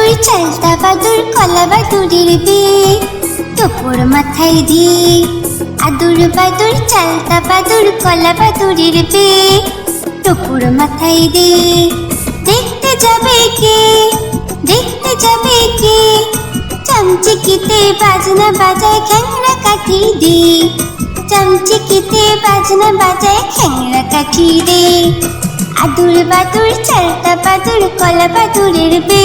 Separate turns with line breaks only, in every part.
বাদুর চালতা বাদুর, কলা বাদুরের বিয়ে তোপর মাথায় দিয়ে আদুর বাদুর, চালতা বাদুর, কলা বাদুরের বিয়ে তোপর মাথায় দিয়ে দেখতে যাবে কে? দেখতে যাবে কে? চামচিকিতে বাজনা বাজায়, খ্যাংরা কাঠি দে। চামচিকিতে বাজনা বাজায়, খ্যাংরা কাঠি দে। আদুর বাদুর, চালতা বাদুর, কলা বাদুরের বে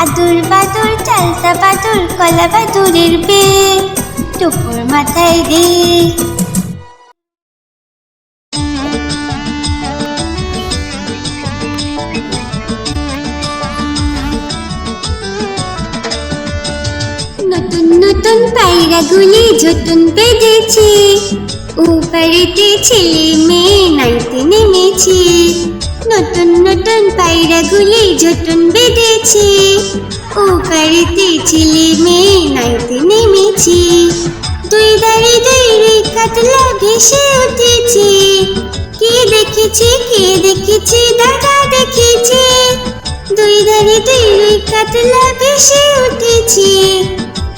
আদুর বাদুর, চালতা বাদুর, কলা বাদুরের বে টুকুর মাথায় রে
নতুন নতুন পায়রাগুলি যতন বেঁধেছে উপরেতে ছেলে মেয়ে নাইতে নেমেছে নতুন নতুন পায়রাগুলি যতন বেঁধেছে। উপরেতে ছেলে মেয়ে নাইতে নেমেছে দুই দাঁড়ি দুই রে কাতলা ভেসে উঠেছে। কে দেখেছে কে দেখেছে, দাদা দেখেছে। দুই দাঁড়ি দুই রে কাতলা ভেসে উঠেছে।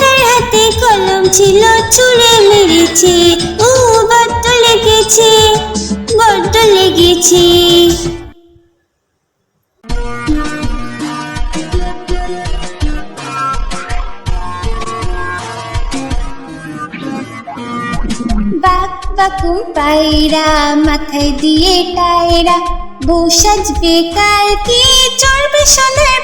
দাদার হাতে কলম ছিল ছুঁড়ে মেরেছে, ও বড্ড লেগেছে বড্ড লেগেছে। বাকুম পায়রা, মাথায় দিয়ে টায়রা, বউ সাজবে কালকে, চড়বে সন্ধ্যার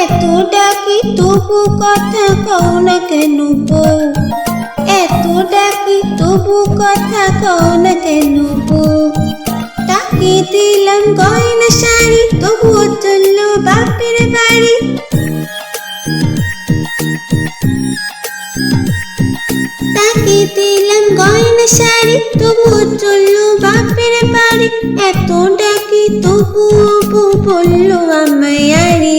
এত ডাকি তবু কথা কও না কেন বউ এত ডাকি তবু কথা কও না কেন বউ তাকে দিলাম গয়না শাড়ি, তবুও চলল বাপের বাড়ি। তাকে দিলাম গয়না শাড়ি, তবুও চলল বাপের বাড়ি। এত ডাকি তবুও বলল আমায় আরে।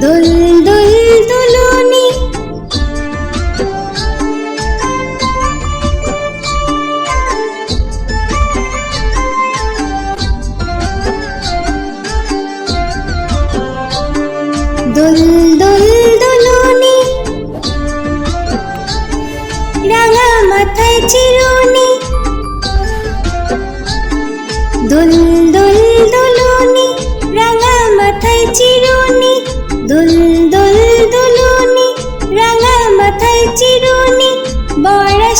দুল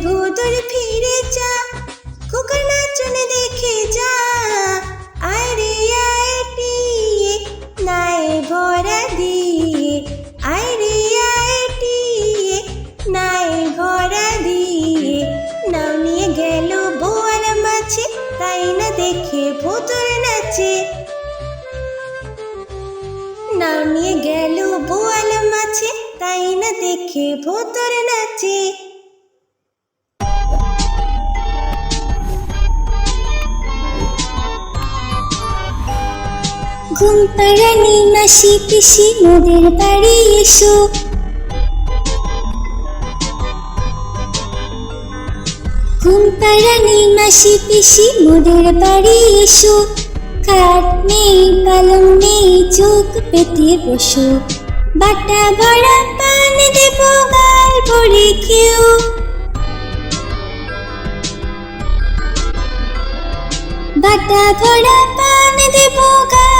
ওরে ভোতর ফিরে মাসি পিসি মোদের বাড়ি এসো। ঘুম পাড়ানি মাসি পিসি মোদের বাড়ি এসো। খাট নেই, পালং নেই, চোখ পেতে বসো। বাটা ভরা পান দেব, গাল ভরে খেও। বাটা ভরা পান দেব, গাল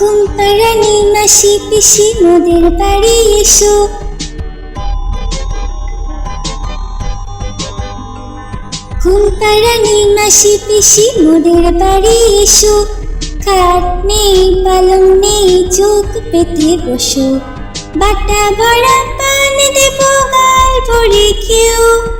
ঘুম পাড়ানি মাসি পিসি মোদের বাড়ি এসো। ঘুম পাড়ানি মাসি পিসি মোদের বাড়ি এসো। খাট নেই, পালং নেই, চোখ পেতে বসো। বাটা ভরা পান দেব, গাল ভরে খেও।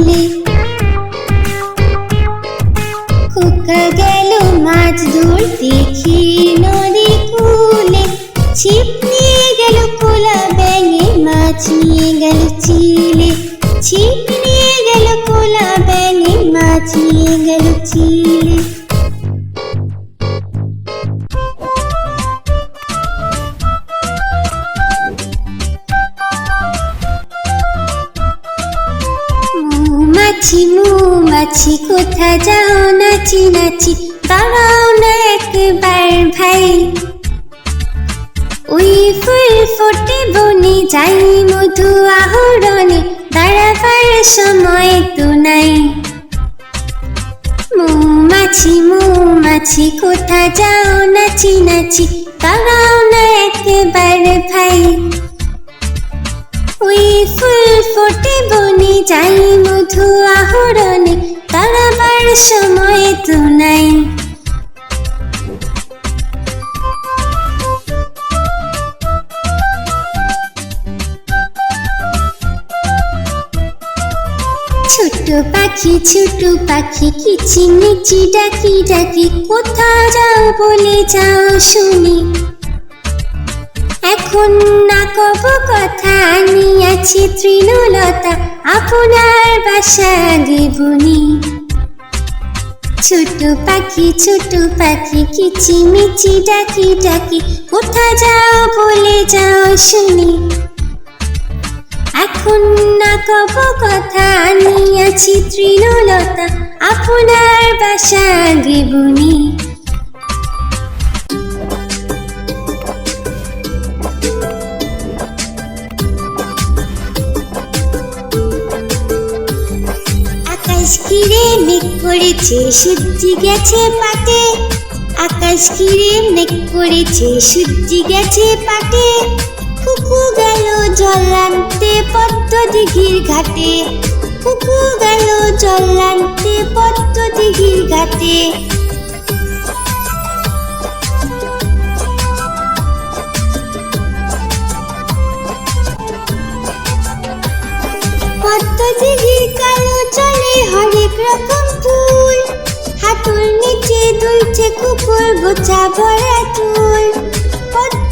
সময় তো নাই। মৌমাছি মৌমাছি, কোথা যাও নাচি নাচি দাঁড়াও না একবার ভাই। ওই ফুল ফোটে বনে, যাই মধু আহরণে তারাবার সময় তো নাই। পাখি ছোট পাখি কিচিমিচি ডাকি ডাকি কোথা যাও বলে যাও শুনি। এখন না কব কথা, আমি আছি তৃণলতা, আপনার বাসা আগে বুনি ছোট পাখি ছোট পাখি কিচিমিচি ডাকি ডাকি কোথা যাও বলে যাও শুনি। এখন না কব কথা আছি তৃণলতা, আপনার বাসা আগে বুনি আকাশ ঘিরে মেঘ করেছে, সূর্যি গেছে পাটে। আকাশ ঘিরে মেঘ করেছে, সূর্যি গেছে পাটে। কুকু গেল জল আনতে পদ্ম দিঘির ঘাটে। কুকু গেল জল আনতে পদ্ম দিঘির ঘাটে। পদ্ম দিঘির কালো চলে হরেক রকম ফুল। হাঁটুর নিচে দুলছে কুকুর গোছা ভরা চুল।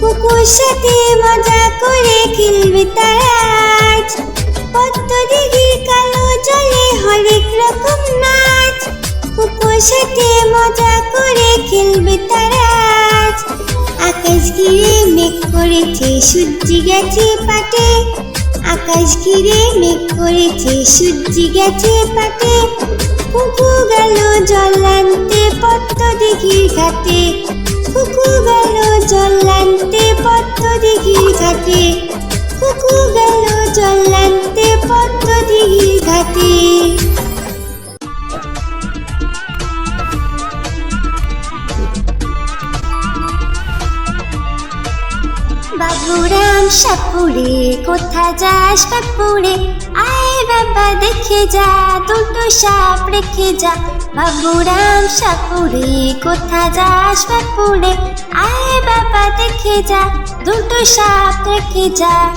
কুকুর সাথে মজা করে খেলবে তারা আজ। পদ্মদিঘির কালো জলে হরেক রকম নাচ। কুকুর সাথে মজা করে খেলবে তারা আকাশ ঘিরে মেঘ করেছে, সূর্যি গেছে পাটে। আকাশ ঘিরে মেঘ করেছে, সূর্যি গেছে পাটে। কুকু গেল জল আনতে পদ্ম দিঘির ঘাটে। কুকু গেল জল আনতে পদ্ম দিঘির ঘাটে। কুকু গেল জল আনতে পদ্ম ঘাটে। বাবুরাম সাপুরে কোথা যাস বাপুরে আয় বাবা, দেখে যা, দুটো সাপ রেখে যা। বাবুরাম সাপুরে, কোথা যাস বাপুরে? আয় বাবা, দেখে যা, দুটো সাপ রেখে যা।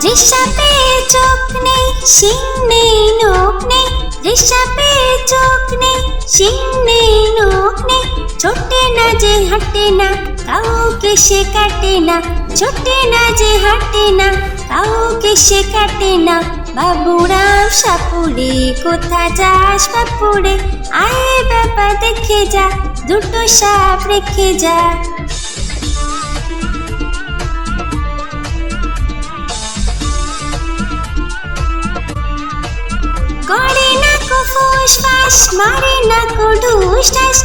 যে সাপের চোখ নেই, শিং নেই নোখ নেই। যে সাপের চোখ নেই, শিং নেই নোখ নেই। ছোটে না যে হাঁটে না কাউকে সে কাটে না, ছোটে না যে হাঁটে না, কাউকে সে কাটে না। বাবুরাম সাপুরে, কোথা যাস বাপুরে? আয় বাবা, দেখে যা, দুটো সাপ রেখে যা। করে না কো ফুস ফাস, মারে না কো ঢুস ঢাস।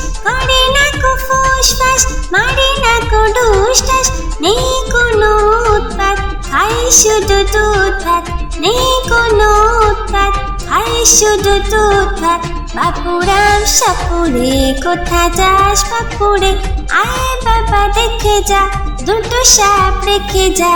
না কো ঢুস ঢাস নেই কোনো উৎপাত খাই শুধু দুধ ভাত নেই কোনো উৎপাত খাই শুধু দুধ ভাত বাপুরাম সাপুরে কোথা যাস বাপুরে আয় বাবা দেখে যা দুটো সাপ রেখে যা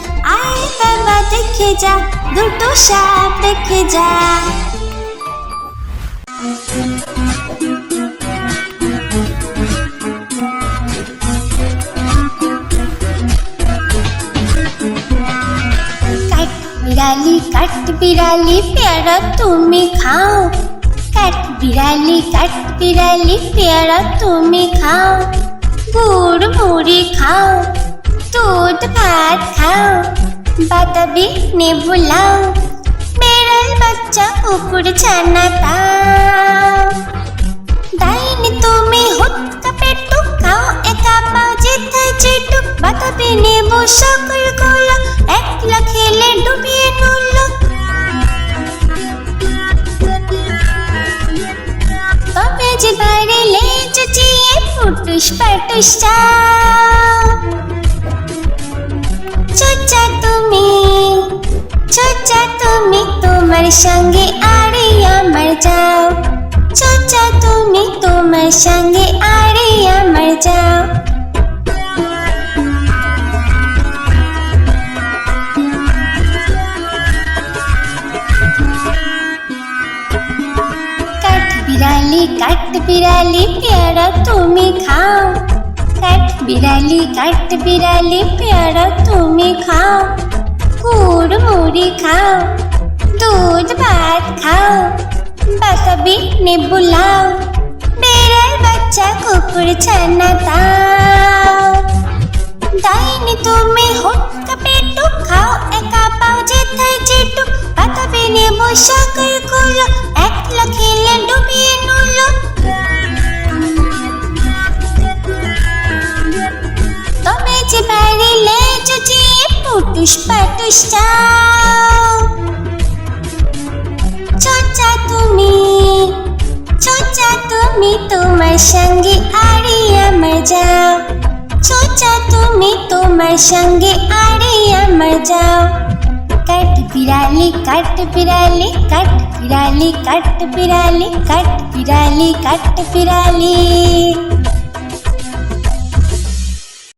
আয় বাবা দেখে যা দুটো সাপ রেখে যা কাট বিড়ালি কাট বিড়ালি পেয়ারা তুমি খাও কাট বিড়ালি কাট বিড়ালি পেয়ারা তুমি খাও গুড় মুড়ি খাও দুধ, ভাত খাও বাতাবি নেবু লাও, বেড়াল, বাচ্চা, কুকুর, ছানা তাও ডাইনি, তুমি হুৎকা পেটু খাও, একা পাও যেথায় যেটু বাতাবি নেবু সকলগুলো, একলা খেলে ডুবিয়ে নুল। তবে যে বাইরে লেজ চিয়ে ফুটুস পাটুস চাও চোচা তুমি তোমার সঙ্গে আরে আমার যাও চোচা তুমি তোমার সঙ্গে আরে আমার যাও কাঠ বিড়ালি কাঠ বিড়ালি পেয়ারা তুমি খাও কাঠ বিড়ালি কাঠ বিড়ালি পেয়ারা তুমি খাও গুড় মুড়ি খাও, দুধ ভাত খাও বাসাবি নেবু লাও, বেড়াল বাচ্চা কুকুর ছানা তাও দাইনি তুমি হুটকা পেটু, খাও একা পাও যেথায় যেটু, বাতাবি নেবু সকলগুলো পুটুস পাটুস চাও চোচা তুমি চোচা তুমি তোমার সঙ্গে আরে আমার যাও চোচা তুমি তোমার সঙ্গে আরে আমার যাও কাট বিড়ালি কাট বিড়ালি কাট বিড়ালি কাট বিড়ালি কাট বিড়ালি কাট বিড়ালি